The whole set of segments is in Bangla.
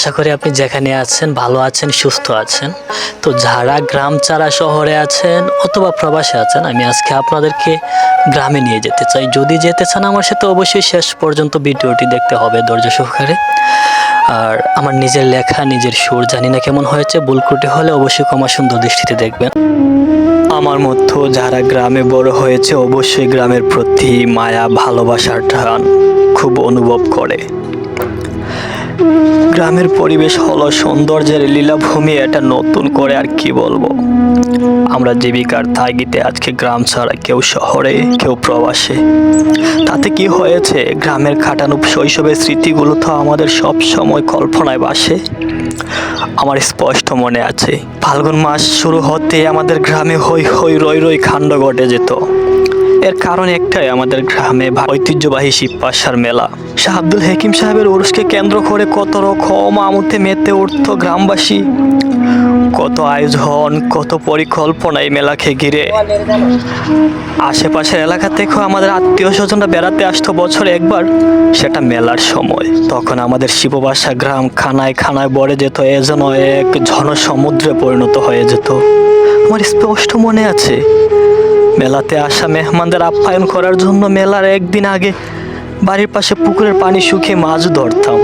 আশা করি আপনি যেখানে আছেন, ভালো আছেন, সুস্থ আছেন। তো যারা গ্রাম ছাড়া শহরে আছেন অথবা প্রবাসে আছেন, আমি আজকে আপনাদেরকে গ্রামে নিয়ে যেতে চাই। যদি যেতে চান আমার সাথে অবশ্যই শেষ পর্যন্ত ভিডিওটি দেখতে হবে ধৈর্য সহকারে। আর আমার নিজের লেখা, নিজের সুর জানি না কেমন হয়েছে ভুলকুটি হলে অবশ্যই ক্ষমা সুন্দর দৃষ্টিতে দেখবেন। আমার মতো যারা গ্রামে বড় হয়েছে, অবশ্যই গ্রামের প্রতি মায়া, ভালোবাসার টান খুব অনুভব করে। গ্রামের পরিবেশ হলো সৌন্দর্যের লীলাভূমি, এটা নতুন করে আর কি বলব? আমরা জীবিকার তাগিদে আজকে গ্রাম ছাড়া কেউ শহরে, কেউ প্রবাসে। তাতে কি হয়েছে? গ্রামের খাটানো শৈশবের স্মৃতিগুলো তো আমাদের সব সময় কল্পনায় বাসে। আমার স্পষ্ট মনে আছে, ফাল্গুন মাস শুরু হতে আমাদের গ্রামে হই হই রই রই কাণ্ড ঘটে যেত। এর কারণ একটাই, আমাদের গ্রামে ঐতিহ্যবাহী শিবপাশার মেলা। শাহ আব্দুল হাকিম সাহেবের উরুসকে কেন্দ্র করে কত রকম আমতে মেতে উঠত গ্রামবাসী। কত আয়োজন, কত পরিকল্পনা এই মেলাকে ঘিরে। আশেপাশের এলাকা থেকেও আমাদের আত্মীয় স্বজনরা বেড়াতে আসতো বছরে একবার। সেটা মেলার সময়। তখন আমাদের শিববাসা গ্রাম খানায় খানায় বড়ে যেত, এ যেন এক জনসমুদ্রে পরিণত হয়ে যেত। আমার স্পষ্ট মনে আছে মেলাতে আসা মেহমানদের আপ্যায়ন করার জন্য মেলার একদিন আগে বাড়ির পাশে পুকুরের পানি শুকিয়ে মাছ ধরতাম।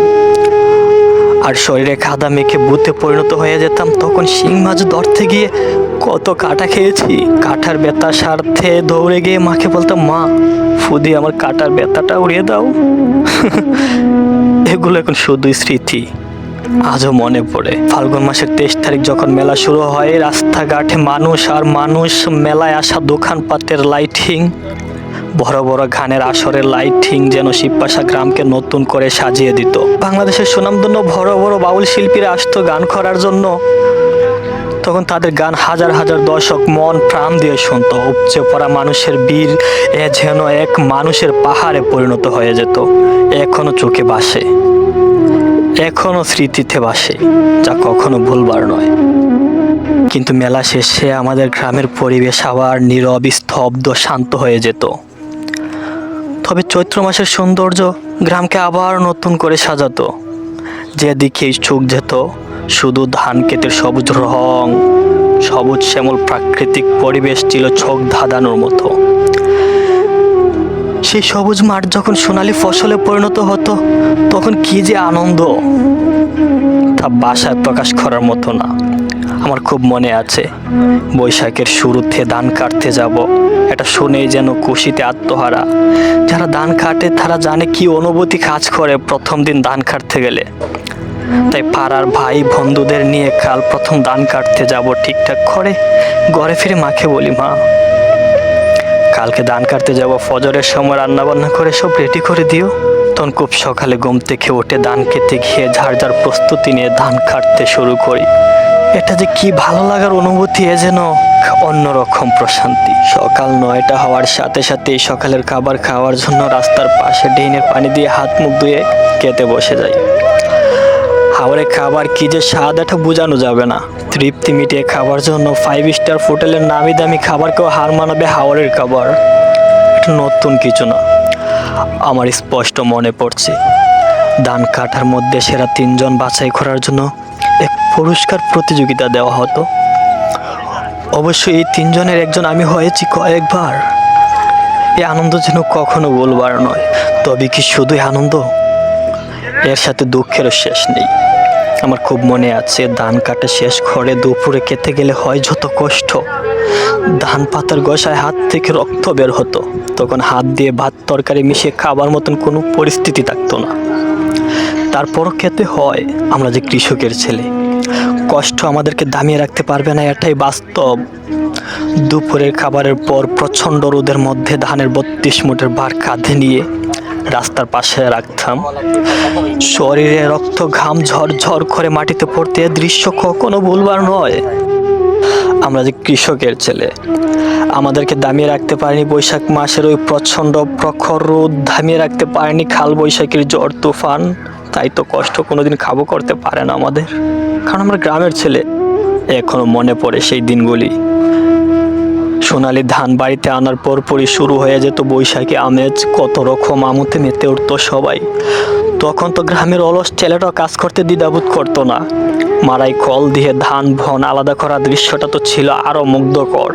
আর শরীরে খাদা মেখে বুতে পরিণত হয়ে যেতাম, তখন শিং মাছ ধরতে গিয়ে কত কাটা খেয়েছি। কাঠার ব্যথা স্বার্থে দৌড়ে গিয়ে মাকে বলতাম, মা, ফুদি, আমার কাটার ব্যথাটা উড়িয়ে দাও। এগুলো এখন শুধুই স্মৃতি। আজও মনে পড়ে। ফাল্গুন মাসের তেইশ তারিখ যখন মেলা শুরু হয়, রাস্তাঘাটে মানুষ আর মানুষ মেলায় আসা দোকানপাতের লাইটিং, বড় বড় গানের আসরের লাইটিং যেন শিবপাশা গ্রামকে নতুন করে সাজিয়ে দিত। বাংলাদেশের সুনামধন্য বড় বড় বাউল শিল্পীরা আসতো গান করার জন্য। তখন তাদের গান হাজার হাজার দর্শক মন প্রাণ দিয়ে শুনত। উপচে পড়া মানুষের বীর এ যেন এক মানুষের পাহাড়ে পরিণত হয়ে যেত। এখনও চোখে বাসে। এখনও স্মৃতিতে বাসে, যা কখনো ভুলবার নয়। কিন্তু মেলা শেষে আমাদের গ্রামের পরিবেশ আবার নীরব, স্তব্ধ, শান্ত হয়ে যেত। তবে চৈত্র মাসের সৌন্দর্য গ্রামকে আবার নতুন করে সাজাতো। যেদিকে চোখ যেত, শুধু ধান ক্ষেতের সবুজ রং, সবুজ শ্যামল প্রাকৃতিক পরিবেশ ছিল চোখ ধাঁধানোর মতো। সেই সবুজ মাঠ যখন সোনালি ফসলে পরিণত হতো, তখন কি যে আনন্দ। তা বাসায় প্রকাশ করার মতো না। আমার খুব মনে আছে, বৈশাখের শুরুতে ধান কাটতে যাব। এটা শুনেই যেন খুশিতে আত্মহারা। যারা ধান কাটে, তারা জানে কি অনুভূতি কাজ করে প্রথম দিন ধান কাটতে গেলে। তাই পাড়ার ভাই বন্ধুদের নিয়ে কাল প্রথম ধান কাটতে যাব ঠিকঠাক করে। ঘরে ফিরে মাকে বলি, মা কালকে ধান কাটতে যাব, ফজরের সময় রান্না বান্না করে সব রেডি করে দিও। তখন খুব সকালে ঘুম থেকে উঠে ধান খেতে গিয়ে ঝাড় ঝাড় প্রস্তুতি নিয়ে ধান কাটতে শুরু করি। এটা যে কি ভালো লাগার অনুভূতি এ যেন, অন্যরকম প্রশান্তি। সকাল নয়টা হওয়ার সাথে সাথেই সকালের খাবার খাওয়ার জন্য রাস্তার পাশে ড্রেনের পানি দিয়ে হাত মুখ ধুয়ে খেতে বসে যাই। হাওড়ে খাবার কি যে স্বাদ এটা বোঝানো যাবে না। তৃপ্তি মিটিয়ে খাবার জন্য ফাইভ স্টার হোটেলের নামি দামি খাবারকেও হার মানাবে হাওড়ের খাবার। নতুন কিছু না। আমার স্পষ্ট মনে পড়ছে। ধান কাটার মধ্যে সেরা তিনজন বাছাই করার জন্য এক পুরস্কার প্রতিযোগিতা দেওয়া হতো। অবশ্যই এই তিনজনের একজন আমি হয়েছি কয়েকবার। এই আনন্দ যেন কখনো বলবার নয়। তবে কি শুধুই আনন্দ? এর সাথে দুঃখেরও শেষ নেই। আমার খুব মনে আছে, ধান কাটা শেষ করে দুপুরে খেতে গেলে হয় যত কষ্ট। ধান পাতার গসায় হাত থেকে রক্ত বের হতো, তখন হাত দিয়ে ভাত তরকারি মিশিয়ে খাবার মতন কোনো পরিস্থিতি থাকতো না। তারপরও খেতে হয়, আমরা যে কৃষকের ছেলে। কষ্ট আমাদেরকে দামিয়ে রাখতে পারবে না, এটাই বাস্তব। দুপুরের খাবারের পর প্রচণ্ড রোদের মধ্যে ধানের বত্রিশ মুটের বার কাঁধে নিয়ে রাস্তার পাশে রাখতাম। শরীরে রক্ত ঘাম ঝরঝর করে মাটিতে পড়তে দৃশ্য কখনো ভুলবার নয়। আমরা যে কৃষকের ছেলে, আমাদেরকে দামিয়ে রাখতে পারেনি বৈশাখ মাসের ওই প্রচণ্ড প্রখর রোদ দামিয়ে রাখতে পারেনি খাল বৈশাখীর জ্বর তুফান। তাই তো কষ্ট কোনোদিন খাব করতে পারে না আমাদের। কারণ আমরা গ্রামের ছেলে, এখনও মনে পড়ে সেই দিনগুলি। সোনালি ধান বাড়িতে আনার পরপরই শুরু হয়ে যেত বৈশাখী আমেজ কত রকম আমতে মেতে উঠত সবাই। তখন তো গ্রামের অলস ছেলেটাও কাজ করতে দ্বিধাবোধ করতো না। মারাই কল দিয়ে ধান ভন আলাদা করা দৃশ্যটা তো ছিল আরও মুগ্ধকর।